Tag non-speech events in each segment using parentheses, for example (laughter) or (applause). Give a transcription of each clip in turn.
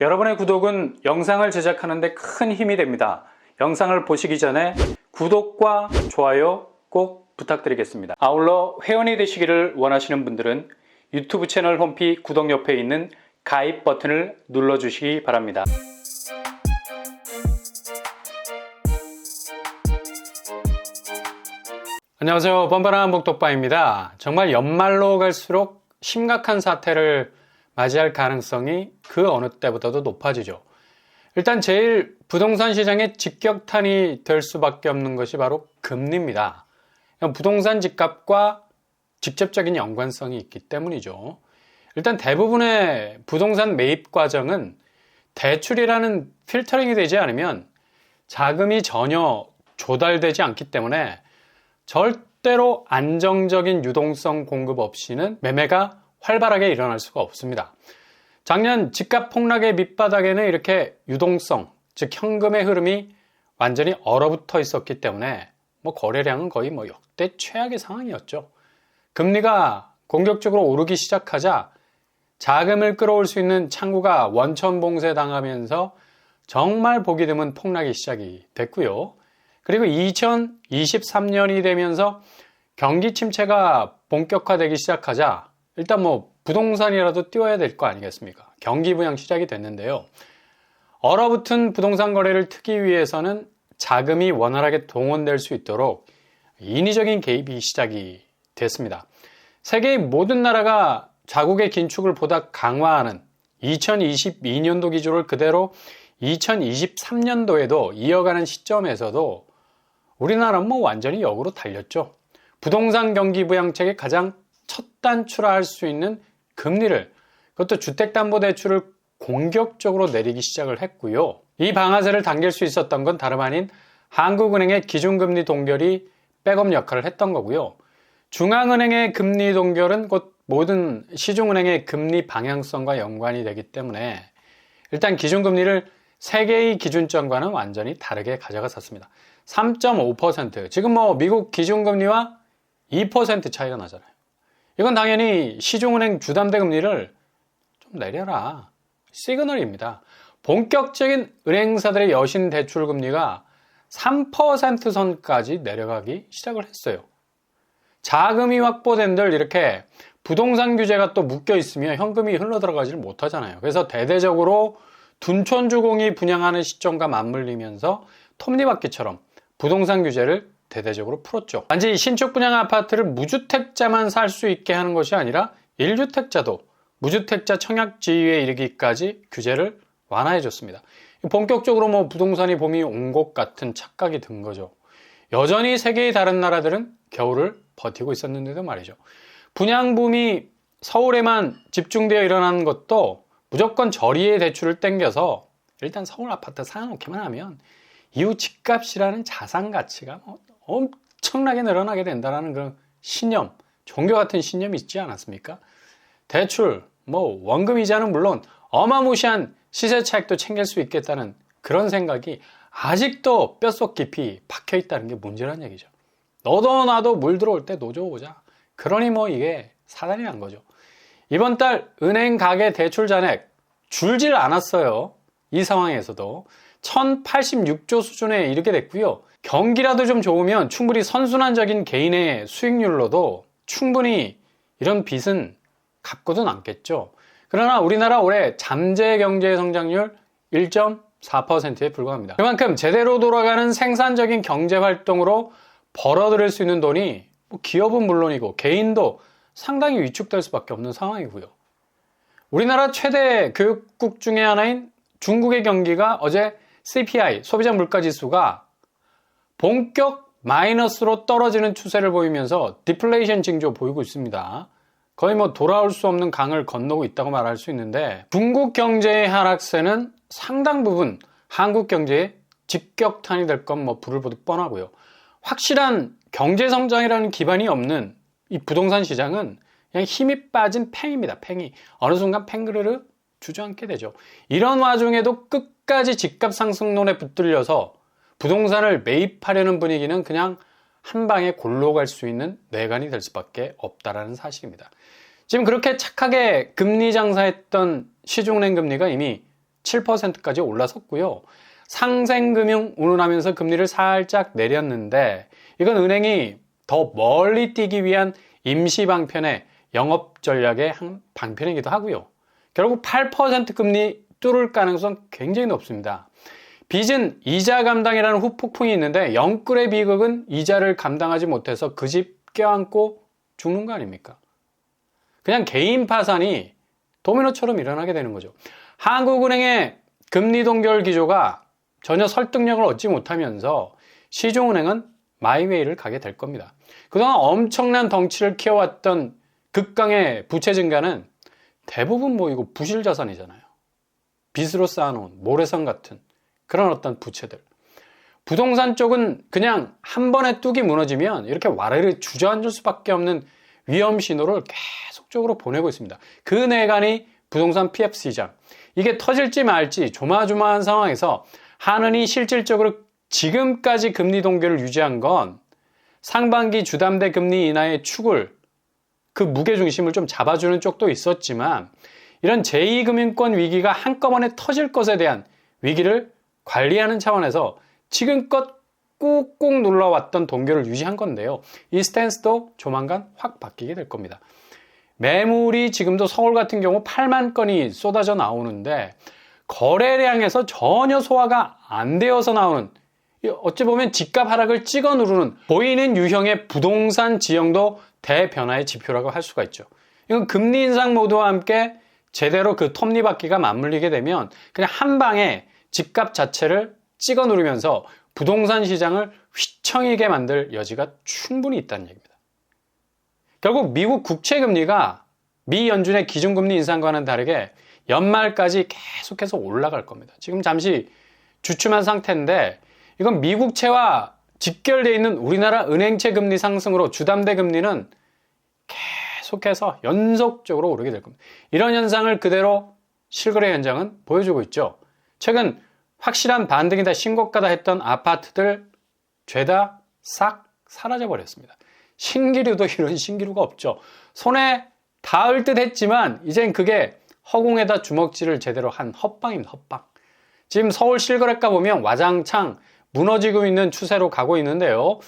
여러분의 구독은 영상을 제작하는 데 큰 힘이 됩니다. 영상을 보시기 전에 구독과 좋아요 꼭 부탁드리겠습니다. 아울러 회원이 되시기를 원하시는 분들은 유튜브 채널 홈피 구독 옆에 있는 가입 버튼을 눌러주시기 바랍니다. 안녕하세요. 뻔뻔한 복독바입니다. 정말 연말로 갈수록 심각한 사태를 맞이할 가능성이 그 어느 때보다도 높아지죠. 일단 제일 부동산 시장의 직격탄이 될 수밖에 없는 것이 바로 금리입니다. 부동산 집값과 직접적인 연관성이 있기 때문이죠. 일단 대부분의 부동산 매입 과정은 대출이라는 필터링이 되지 않으면 자금이 전혀 조달되지 않기 때문에 절대로 안정적인 유동성 공급 없이는 매매가 활발하게 일어날 수가 없습니다. 작년 집값 폭락의 밑바닥에는 이렇게 유동성, 즉 현금의 흐름이 완전히 얼어붙어 있었기 때문에 뭐 거래량은 거의 뭐 역대 최악의 상황이었죠. 금리가 공격적으로 오르기 시작하자 자금을 끌어올 수 있는 창구가 원천 봉쇄 당하면서 정말 보기 드문 폭락이 시작이 됐고요. 그리고 2023년이 되면서 경기 침체가 본격화되기 시작하자 일단 뭐 부동산이라도 띄워야 될 거 아니겠습니까? 경기 부양 시작이 됐는데요. 얼어붙은 부동산 거래를 트기 위해서는 자금이 원활하게 동원될 수 있도록 인위적인 개입이 시작이 됐습니다. 세계의 모든 나라가 자국의 긴축을 보다 강화하는 2022년도 기조를 그대로 2023년도에도 이어가는 시점에서도 우리나라는 뭐 완전히 역으로 달렸죠. 부동산 경기 부양책의 가장 첫 단추라 할 수 있는 금리를 그것도 주택담보대출을 공격적으로 내리기 시작을 했고요. 이 방아쇠를 당길 수 있었던 건 다름 아닌 한국은행의 기준금리 동결이 백업 역할을 했던 거고요. 중앙은행의 금리 동결은 곧 모든 시중은행의 금리 방향성과 연관이 되기 때문에 일단 기준금리를 세계의 기준점과는 완전히 다르게 가져갔었습니다. 3.5% 지금 뭐 미국 기준금리와 2% 차이가 나잖아요. 이건 당연히 시중은행 주담대 금리를 좀 내려라. 시그널입니다. 본격적인 은행사들의 여신 대출 금리가 3% 선까지 내려가기 시작을 했어요. 자금이 확보된들 이렇게 부동산 규제가 또 묶여 있으면 현금이 흘러 들어가지를 못하잖아요. 그래서 대대적으로 둔촌주공이 분양하는 시점과 맞물리면서 톱니바퀴처럼 부동산 규제를 대대적으로 풀었죠. 단지 신축 분양 아파트를 무주택자만 살 수 있게 하는 것이 아니라 1주택자도 무주택자 청약 지위에 이르기까지 규제를 완화해 줬습니다. 본격적으로 뭐 부동산이 봄이 온 것 같은 착각이 든 거죠. 여전히 세계의 다른 나라들은 겨울을 버티고 있었는데도 말이죠. 분양붐이 서울에만 집중되어 일어나는 것도 무조건 저리의 대출을 땡겨서 일단 서울 아파트 사놓기만 하면 이후 집값이라는 자산 가치가 뭐 엄청나게 늘어나게 된다는 그런 신념, 종교 같은 신념이 있지 않았습니까? 대출, 뭐 원금 이자는 물론 어마무시한 시세 차익도 챙길 수 있겠다는 그런 생각이 아직도 뼛속 깊이 박혀 있다는 게 문제란 얘기죠. 너도 나도 물 들어올 때 노조 오자. 그러니 뭐 이게 사단이 난 거죠. 이번 달 은행 가계 대출 잔액 줄질 않았어요. 이 상황에서도 1086조 수준에 이르게 됐고요. 경기라도 좀 좋으면 충분히 선순환적인 개인의 수익률로도 충분히 이런 빚은 갚고도 남겠죠. 그러나 우리나라 올해 잠재 경제 성장률 1.4%에 불과합니다. 그만큼 제대로 돌아가는 생산적인 경제 활동으로 벌어들일 수 있는 돈이 뭐 기업은 물론이고 개인도 상당히 위축될 수밖에 없는 상황이고요. 우리나라 최대 교육국 중의 하나인 중국의 경기가 어제 CPI, 소비자 물가 지수가 본격 마이너스로 떨어지는 추세를 보이면서 디플레이션 징조 보이고 있습니다. 거의 뭐 돌아올 수 없는 강을 건너고 있다고 말할 수 있는데 중국 경제의 하락세는 상당 부분 한국 경제에 직격탄이 될 건 뭐 불을 보듯 뻔하고요. 확실한 경제 성장이라는 기반이 없는 이 부동산 시장은 그냥 힘이 빠진 팽입니다. 팽이 어느 순간 팽그르르 주저앉게 되죠. 이런 와중에도 끝까지 집값 상승론에 붙들려서 부동산을 매입하려는 분위기는 그냥 한 방에 골로 갈 수 있는 뇌관이 될 수밖에 없다라는 사실입니다. 지금 그렇게 착하게 금리 장사했던 시중은행 금리가 이미 17%까지 올라섰고요. 상생금융 운운하면서 금리를 살짝 내렸는데 이건 은행이 더 멀리 뛰기 위한 임시 방편의 영업 전략의 한 방편이기도 하고요. 결국 8% 금리 뚫을 가능성 굉장히 높습니다. 빚은 이자 감당이라는 후폭풍이 있는데 영끌의 비극은 이자를 감당하지 못해서 그 집 껴안고 죽는 거 아닙니까? 그냥 개인 파산이 도미노처럼 일어나게 되는 거죠. 한국은행의 금리 동결 기조가 전혀 설득력을 얻지 못하면서 시중은행은 마이웨이를 가게 될 겁니다. 그동안 엄청난 덩치를 키워왔던 극강의 부채 증가는 대부분 뭐 이거 부실 자산이잖아요. 빚으로 쌓아놓은 모래성 같은 그런 어떤 부채들. 부동산 쪽은 그냥 한 번에 뚝이 무너지면 이렇게 와르르 주저앉을 수밖에 없는 위험 신호를 계속적으로 보내고 있습니다. 그 내간이 부동산 PF 시장. 이게 터질지 말지 조마조마한 상황에서 한은이 실질적으로 지금까지 금리 동결을 유지한 건 상반기 주담대 금리 인하의 축을 그 무게 중심을 좀 잡아주는 쪽도 있었지만 이런 제2금융권 위기가 한꺼번에 터질 것에 대한 위기를 관리하는 차원에서 지금껏 꾹꾹 눌러왔던 동결을 유지한 건데요. 이 스탠스도 조만간 확 바뀌게 될 겁니다. 매물이 지금도 서울 같은 경우 8만 건이 쏟아져 나오는데 거래량에서 전혀 소화가 안 되어서 나오는 어찌 보면 집값 하락을 찍어 누르는 보이는 유형의 부동산 지형도 대변화의 지표라고 할 수가 있죠. 이건 금리 인상 모드와 함께 제대로 그 톱니바퀴가 맞물리게 되면 그냥 한 방에 집값 자체를 찍어 누르면서 부동산 시장을 휘청이게 만들 여지가 충분히 있다는 얘기입니다. 결국 미국 국채 금리가 미 연준의 기준금리 인상과는 다르게 연말까지 계속해서 올라갈 겁니다. 지금 잠시 주춤한 상태인데 이건 미국채와 직결되어 있는 우리나라 은행채 금리 상승으로 주담대 금리는 계속해서 연속적으로 오르게 될 겁니다. 이런 현상을 그대로 실거래 현장은 보여주고 있죠. 최근 확실한 반등이다 신고가다 했던 아파트들 죄다 싹 사라져 버렸습니다. 신기루도 (laughs) 이런 신기루가 없죠. 손에 닿을 듯 했지만 이젠 그게 허공에다 주먹질을 제대로 한 헛방입니다. 헛방. 지금 서울 실거래가 보면 와장창 무너지고 있는 추세로 가고 있는데요.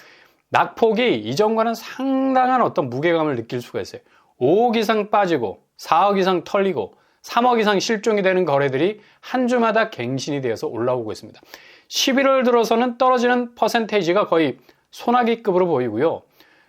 낙폭이 이전과는 상당한 어떤 무게감을 느낄 수가 있어요. 5억 이상 빠지고 4억 이상 털리고 3억 이상 실종이 되는 거래들이 한 주마다 갱신이 되어서 올라오고 있습니다. 11월 들어서는 떨어지는 퍼센테이지가 거의 소나기급으로 보이고요.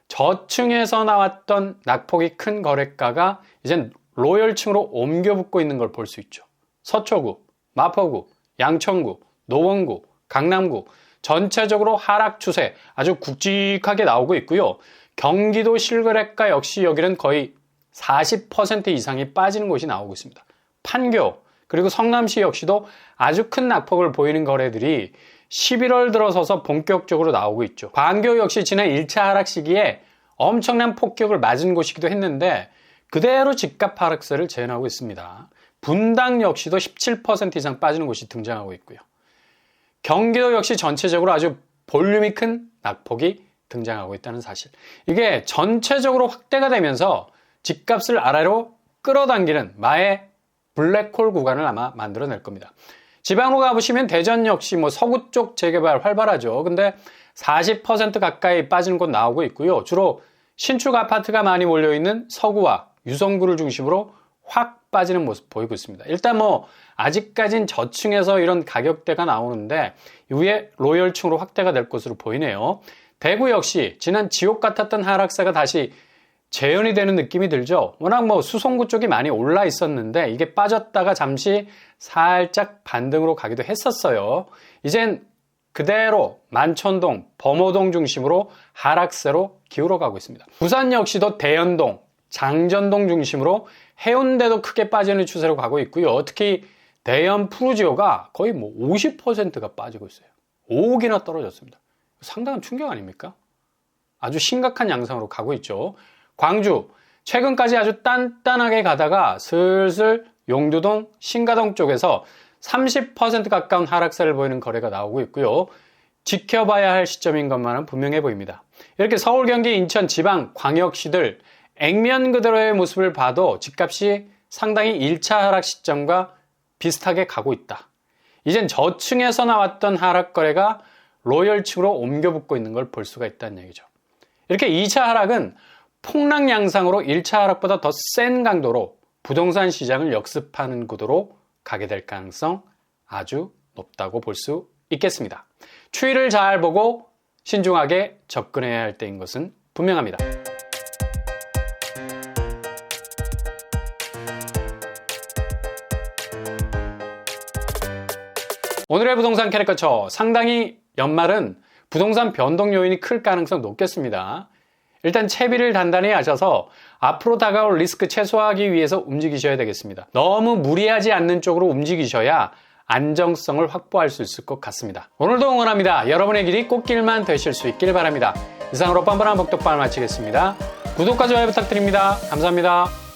저층에서 나왔던 낙폭이 큰 거래가가 이젠 로열층으로 옮겨 붙고 있는 걸 볼 수 있죠. 서초구, 마포구, 양천구, 노원구, 강남구 전체적으로 하락 추세 아주 굵직하게 나오고 있고요. 경기도 실거래가 역시 여기는 거의 40% 이상이 빠지는 곳이 나오고 있습니다. 판교 그리고 성남시 역시도 아주 큰 낙폭을 보이는 거래들이 11월 들어서서 본격적으로 나오고 있죠. 광교 역시 지난 1차 하락 시기에 엄청난 폭격을 맞은 곳이기도 했는데 그대로 집값 하락세를 재현하고 있습니다. 분당 역시도 17% 이상 빠지는 곳이 등장하고 있고요. 경기도 역시 전체적으로 아주 볼륨이 큰 낙폭이 등장하고 있다는 사실. 이게 전체적으로 확대가 되면서 집값을 아래로 끌어당기는 마의 블랙홀 구간을 아마 만들어낼 겁니다. 지방으로 가보시면 대전 역시 뭐 서구 쪽 재개발 활발하죠. 근데 40% 가까이 빠지는 곳 나오고 있고요. 주로 신축 아파트가 많이 몰려있는 서구와 유성구를 중심으로 확 빠지는 모습 보이고 있습니다. 일단 뭐 아직까진 저층에서 이런 가격대가 나오는데 이후에 로열층으로 확대가 될 것으로 보이네요. 대구 역시 지난 지옥 같았던 하락세가 다시 재현이 되는 느낌이 들죠. 워낙 뭐 수성구 쪽이 많이 올라 있었는데 이게 빠졌다가 잠시 살짝 반등으로 가기도 했었어요. 이젠 그대로 만천동, 범호동 중심으로 하락세로 기울어가고 있습니다. 부산 역시도 대연동, 장전동 중심으로 해운대도 크게 빠지는 추세로 가고 있고요. 특히 대연 푸르지오가 거의 뭐 50%가 빠지고 있어요. 5억이나 떨어졌습니다. 상당한 충격 아닙니까? 아주 심각한 양상으로 가고 있죠. 광주 최근까지 아주 단단하게 가다가 슬슬 용두동, 신가동 쪽에서 30% 가까운 하락세를 보이는 거래가 나오고 있고요. 지켜봐야 할 시점인 것만은 분명해 보입니다. 이렇게 서울, 경기, 인천, 지방, 광역시들 액면 그대로의 모습을 봐도 집값이 상당히 1차 하락 시점과 비슷하게 가고 있다. 이젠 저층에서 나왔던 하락 거래가 로열 층으로 옮겨 붙고 있는 걸 볼 수가 있다는 얘기죠. 이렇게 2차 하락은 폭락 양상으로 1차 하락보다 더 센 강도로 부동산 시장을 역습하는 구도로 가게 될 가능성 아주 높다고 볼 수 있겠습니다. 추이를 잘 보고 신중하게 접근해야 할 때인 것은 분명합니다. 오늘의 부동산 캐릭터처 상당히 연말은 부동산 변동 요인이 클 가능성 높겠습니다. 일단 채비를 단단히 하셔서 앞으로 다가올 리스크 최소화하기 위해서 움직이셔야 되겠습니다. 너무 무리하지 않는 쪽으로 움직이셔야 안정성을 확보할 수 있을 것 같습니다. 오늘도 응원합니다. 여러분의 길이 꽃길만 되실 수 있길 바랍니다. 이상으로 뻔뻔한 복덕방을 마치겠습니다. 구독과 좋아요 부탁드립니다. 감사합니다.